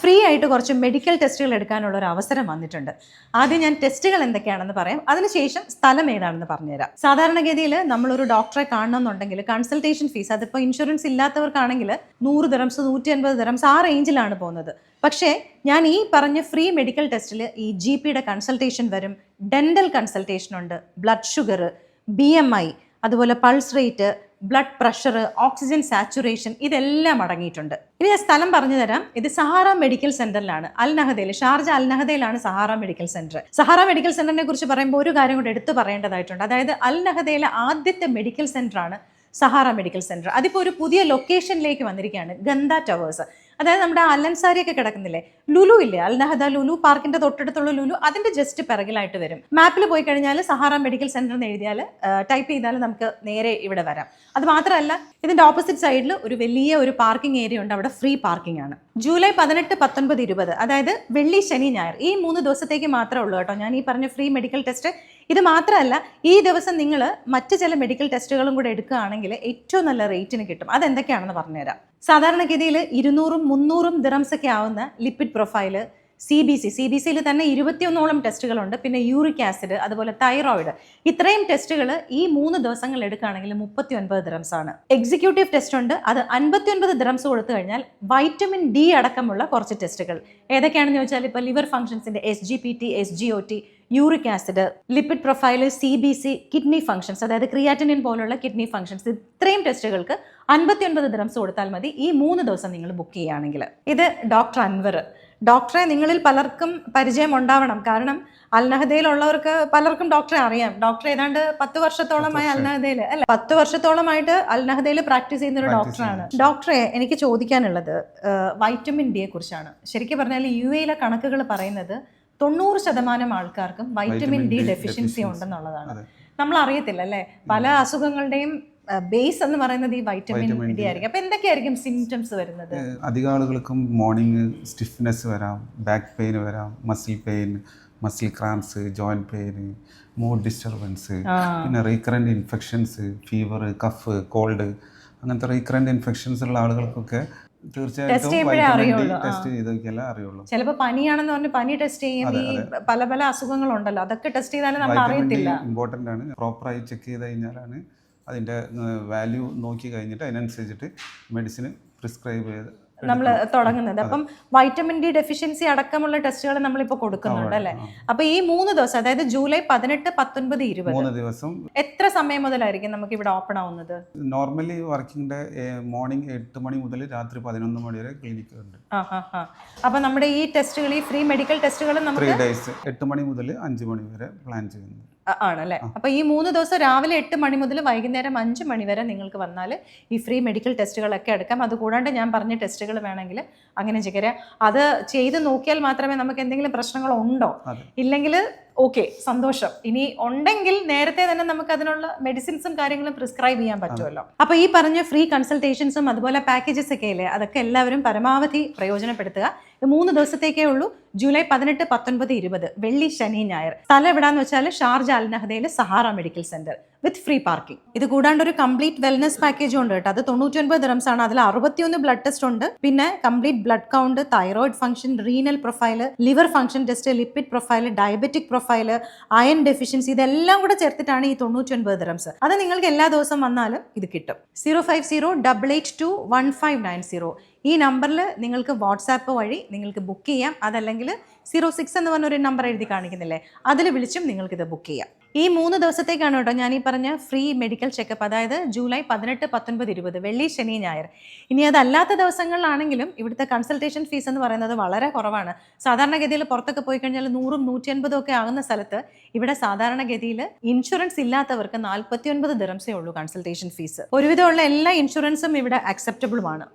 Free ആയിട്ട് കുറച്ച് medical ടെസ്റ്റുകൾ എടുക്കാനുള്ള ഒരു അവസരം വന്നിട്ടുണ്ട്. ആദ്യം ഞാൻ ടെസ്റ്റുകൾ എന്തൊക്കെയാണെന്ന് പറയാം. അതിനുശേഷം സ്ഥലം ഏതാണെന്ന് പറഞ്ഞുതരാം. സാധാരണഗതിയിൽ നമ്മളൊരു ഡോക്ടറെ കാണണമെന്നുണ്ടെങ്കിൽ കൺസൾട്ടേഷൻ ഫീസ് അതിപ്പോൾ ഇൻഷുറൻസ് ഇല്ലാത്തവർക്കാണെങ്കിൽ നൂറ് ദിറംസ് നൂറ്റി അൻപത് ദിറംസ് ആ റേഞ്ചിലാണ് പോകുന്നത്. പക്ഷേ ഞാൻ ഈ പറഞ്ഞ ഫ്രീ മെഡിക്കൽ ടെസ്റ്റിൽ ഈ ജി പിയുടെ കൺസൾട്ടേഷൻ വരും. ഡെന്റൽ കൺസൾട്ടേഷൻ ഉണ്ട്. ബ്ലഡ് ഷുഗർ ബി അതുപോലെ pulse rate blood pressure oxygen saturation ഇതെല്ലാം അടങ്ങിയിട്ടുണ്ട്. ഇനി ഞാൻ സ്ഥലം പറഞ്ഞു തരാം. ഇത് സഹാറ മെഡിക്കൽ സെന്ററിലാണ് അൽ നഹദയിൽ Sharjah Al നഹദയിലാണ് Sahara medical centre Sahara medical സെന്ററിനെ കുറിച്ച് പറയുമ്പോൾ ഒരു കാര്യം കൂടെ എടുത്തു പറയേണ്ടതായിട്ടുണ്ട്. അതായത് അൽ നഹദയിലെ ആദ്യത്തെ മെഡിക്കൽ സെന്ററാണ് സഹാറ മെഡിക്കൽ സെന്റർ അതിപ്പോൾ ഒരു പുതിയ ലൊക്കേഷനിലേക്ക് വന്നിരിക്കുകയാണ് ഗന്ധ ടവേഴ്സ് അതായത് നമ്മുടെ അലൻസാരി ഒക്കെ കിടക്കുന്നില്ലേ? ലുലു ഇല്ലേ? അൽനഹദ ലുലു പാർക്കിന്റെ തൊട്ടടുത്തുള്ള ലുലു അതിന്റെ ജസ്റ്റ് പിറകിലായിട്ട് വരും. മാപ്പിൽ പോയി കഴിഞ്ഞാൽ സഹാറ മെഡിക്കൽ സെന്റർ എന്ന് എഴുതിയാൽ ടൈപ്പ് ചെയ്താൽ നമുക്ക് നേരെ ഇവിടെ വരാം. അത് മാത്രമല്ല ഇതിന്റെ ഓപ്പോസിറ്റ് സൈഡിൽ ഒരു വലിയ ഒരു പാർക്കിംഗ് ഏരിയ ഉണ്ട്. അവിടെ ഫ്രീ പാർക്കിംഗ് ആണ്. ജൂലൈ പതിനെട്ട് പത്തൊൻപത് ഇരുപത് അതായത് വെള്ളി ശനി ഞായർ. ഈ മൂന്ന് ദിവസത്തേക്ക് മാത്രമേ ഉള്ളൂ കേട്ടോ. ഞാൻ ഈ പറഞ്ഞ ഫ്രീ മെഡിക്കൽ ടെസ്റ്റ് ഇത് മാത്രമല്ല ഈ ദിവസം നിങ്ങൾ മറ്റ് ചില മെഡിക്കൽ ടെസ്റ്റുകളും കൂടെ എടുക്കുകയാണെങ്കിൽ ഏറ്റവും നല്ല റേറ്റിന് കിട്ടും. അതെന്തൊക്കെയാണെന്ന് പറഞ്ഞുതരാം. സാധാരണഗതിയിൽ ഇരുന്നൂറും മുന്നൂറും ദിറംസ് ഒക്കെ ആവുന്ന lipid profile C B C C B സിയിൽ തന്നെ ഇരുപത്തിയൊന്നോളം ടെസ്റ്റുകളുണ്ട്. പിന്നെ യൂറിക് ആസിഡ് അതുപോലെ തൈറോയിഡ്. ഇത്രയും ടെസ്റ്റുകൾ ഈ മൂന്ന് ദിവസങ്ങൾ എടുക്കുകയാണെങ്കിൽ മുപ്പത്തി ഒൻപത് ദിറംസ് ആണ്. എക്സിക്യൂട്ടീവ് ടെസ്റ്റ് ഉണ്ട്. അത് അൻപത്തി ഒൻപത് ദിറംസ് കൊടുത്തു കഴിഞ്ഞാൽ വൈറ്റമിൻ ഡി അടക്കമുള്ള കുറച്ച് ടെസ്റ്റുകൾ. ഏതൊക്കെയാണെന്ന് ചോദിച്ചാൽ ഇപ്പോൾ liver ഫംഗ്ഷൻസിന്റെ S G P T S G O T uric acid lipid profile C B C kidney functions അതായത് ക്രിയാറ്റിനിൻ പോലുള്ള കിഡ്നി ഫംഗ്ഷൻസ് ഇത്രയും ടെസ്റ്റുകൾക്ക് അൻപത്തി ഒൻപത് ദിറംസ് കൊടുത്താൽ മതി ഈ മൂന്ന് ദിവസം നിങ്ങൾ ബുക്ക് ചെയ്യുകയാണെങ്കിൽ. ഇത് ഡോക്ടർ അൻവർ. ഡോക്ടറെ നിങ്ങളിൽ പലർക്കും പരിചയം ഉണ്ടാവണം. കാരണം അൽനഹദയിലുള്ളവർക്ക് പലർക്കും ഡോക്ടറെ അറിയാം. ഡോക്ടർ ഏതാണ്ട് പത്ത് വർഷത്തോളമായി അൽനഹദയിൽ അല്ല പത്ത് വർഷത്തോളമായിട്ട് അൽനഹദയിൽ പ്രാക്ടീസ് ചെയ്യുന്ന ഒരു ഡോക്ടറാണ്. ഡോക്ടറെ എനിക്ക് ചോദിക്കാനുള്ളത് വൈറ്റമിൻ ഡിയെ കുറിച്ചാണ്. ശരിക്കും പറഞ്ഞാൽ യു എയിലെ കണക്കുകൾ പറയുന്നത് തൊണ്ണൂറ് ശതമാനം ആൾക്കാർക്കും വൈറ്റമിൻ ഡി ഡെഫിഷ്യൻസി ഉണ്ടെന്നുള്ളതാണ്. നമ്മൾ അറിയത്തില്ല അല്ലേ? പല അസുഖങ്ങളുടെയും ബേസ് എന്ന് പറയുന്നത് ഈ വൈറ്റമിൻ ഡി ആയിരിക്കും. അപ്പൊ എന്തൊക്കെയായിരിക്കും സിംറ്റംസ് വരുന്നത്? അധിക ആളുകൾക്കും മോർണിംഗ് സ്റ്റിഫ്നെസ് വരാം ബാക്ക് പെയിൻ വരാം muscle pain muscle cramps joint pain mood disturbance പിന്നെ recurrent infections fever cough cold അങ്ങനത്തെ റീക്കറന്റ് ഇൻഫെക്ഷൻസ് ഉള്ള ആളുകൾക്കൊക്കെ തീർച്ചയായിട്ടും. ടെസ്റ്റ് ചെയ്ത് നോക്കിയാലേ അറിയുള്ളൂ. ചിലപ്പോൾ പനിയാണെന്ന് പറഞ്ഞ് പനി ടെസ്റ്റ് ചെയ്യും ഈ പല പല അസുഖങ്ങളുണ്ടല്ലോ. അതൊക്കെ ടെസ്റ്റ് ചെയ്താലും നമ്മൾ അറിയത്തില്ല. ഇമ്പോർട്ടന്റ് ആണ്. പ്രോപ്പറായി ചെക്ക് ചെയ്ത് കഴിഞ്ഞാലാണ് അതിന്റെ വാല്യൂ നോക്കി കഴിഞ്ഞിട്ട് അതിനനുസരിച്ചിട്ട് മെഡിസിൻ പ്രിസ്ക്രൈബ് ചെയ്ത് നമ്മൾ തുടങ്ങുന്നത്. അപ്പം വൈറ്റമിൻ ഡി ഡെഫിഷ്യൻസി അടക്കമുള്ള ടെസ്റ്റുകൾ നമ്മളിപ്പോൾ കൊടുക്കുന്നുണ്ട് അല്ലേ? അപ്പൊ ഈ മൂന്ന് ദിവസം അതായത് ജൂലൈ പതിനെട്ട് പത്തൊൻപത് ഇരുപത് മൂന്ന് ദിവസം എത്ര സമയം മുതലായിരിക്കും നമുക്ക് ഇവിടെ ഓപ്പൺ ആവുന്നത് നോർമലി വർക്കിംഗ് ഡേ മോർണിംഗ് എട്ട് മണി മുതൽ രാത്രി പതിനൊന്ന് മണി വരെ ക്ലിനിക് ഉണ്ട്. അപ്പൊ നമ്മുടെ ഈ ടെസ്റ്റുകൾ ഈ ഫ്രീ മെഡിക്കൽ ടെസ്റ്റുകൾ ത്രീ നമുക്ക് ഡേയ്സ് എട്ട് മണി മുതൽ അഞ്ച് മണി വരെ പ്ലാൻ ചെയ്യുന്നു. ആണല്ലേ? അപ്പൊ ഈ മൂന്ന് ദിവസം രാവിലെ എട്ട് മണി മുതൽ വൈകുന്നേരം അഞ്ച് മണി വരെ നിങ്ങൾക്ക് വന്നാൽ ഈ ഫ്രീ മെഡിക്കൽ ടെസ്റ്റുകളൊക്കെ എടുക്കാം. അതുകൂടാണ്ട് ഞാൻ പറഞ്ഞ ടെസ്റ്റുകൾ വേണമെങ്കിൽ അങ്ങനെ ചെയ്യാം. അത് ചെയ്ത് നോക്കിയാൽ മാത്രമേ നമുക്ക് എന്തെങ്കിലും പ്രശ്നങ്ങളുണ്ടോ ഇല്ലെങ്കിൽ ഓക്കെ സന്തോഷം. ഇനി ഉണ്ടെങ്കിൽ നേരത്തെ തന്നെ നമുക്ക് അതിനുള്ള മെഡിസിൻസും കാര്യങ്ങളും പ്രിസ്ക്രൈബ് ചെയ്യാൻ പറ്റുമല്ലോ. അപ്പൊ ഈ പറഞ്ഞ ഫ്രീ കൺസൾട്ടേഷൻസും അതുപോലെ പാക്കേജസ് ഒക്കെ ഇല്ലേ അതൊക്കെ എല്ലാവരും പരമാവധി പ്രയോജനപ്പെടുത്തുക. ഇത് മൂന്ന് ദിവസത്തേക്കേ ഉള്ളൂ. ജൂലൈ പതിനെട്ട് പത്തൊൻപത് ഇരുപത്. വെള്ളി ശനി ഞായർ. സ്ഥലം എവിടാന്ന് വെച്ചാൽ Sharjah Al നഹദയിലെ Sahara medical centre. With free parking ഇത് കൂടാണ്ട് ഒരു കംപ്ലീറ്റ് വെൽനസ് പാക്കേജ് ഉണ്ട് കേട്ടോ. അത് തൊണ്ണൂറ്റി ഒൻപത് ദിറംസ് ആണ്. അതിൽ അറുപത്തിയൊന്ന് ബ്ലഡ് ടെസ്റ്റ് ഉണ്ട്. പിന്നെ complete blood count thyroid function renal profile liver function test lipid profile diabetic profile iron deficiency ഇതെല്ലാം കൂടെ ചേർത്തിട്ടാണ് ഈ തൊണ്ണൂറ്റി ഒൻപത് ദിറംസ് അത് നിങ്ങൾക്ക് എല്ലാ ദിവസം വന്നാലും ഇത് കിട്ടും. Zero five zero double eight two one five nine zero ഈ നമ്പറിൽ നിങ്ങൾക്ക് വാട്സാപ്പ് വഴി നിങ്ങൾക്ക് ബുക്ക് ചെയ്യാം. അതല്ലെങ്കിൽ സീറോ സിക്സ് എന്ന് പറഞ്ഞൊരു നമ്പർ എഴുതി കാണിക്കുന്നില്ലേ? അതിൽ വിളിച്ചും നിങ്ങൾക്കിത് ബുക്ക് ചെയ്യാം. ഈ മൂന്ന് ദിവസത്തേക്കാണ് കേട്ടോ ഞാൻ ഈ പറഞ്ഞ ഫ്രീ മെഡിക്കൽ ചെക്കപ്പ് അതായത് ജൂലൈ പതിനെട്ട് പത്തൊൻപത് ഇരുപത് വെള്ളി ശനി ഞായർ. ഇനി അതല്ലാത്ത ദിവസങ്ങളിലാണെങ്കിലും ഇവിടുത്തെ കൺസൾട്ടേഷൻ ഫീസ് എന്ന് പറയുന്നത് വളരെ കുറവാണ്. സാധാരണഗതിയിൽ പുറത്തൊക്കെ പോയി കഴിഞ്ഞാൽ നൂറും നൂറ്റി അൻപതും ഒക്കെ ആകുന്ന സ്ഥലത്ത് ഇവിടെ സാധാരണഗതിയിൽ ഇൻഷുറൻസ് ഇല്ലാത്തവർക്ക് നാൽപ്പത്തി ഒൻപത് ദിറംസേ ഉള്ളൂ കൺസൾട്ടേഷൻ ഫീസ് ഒരുവിധമുള്ള എല്ലാ ഇൻഷുറൻസും ഇവിടെ അക്സെപ്റ്റബിളുമാണ്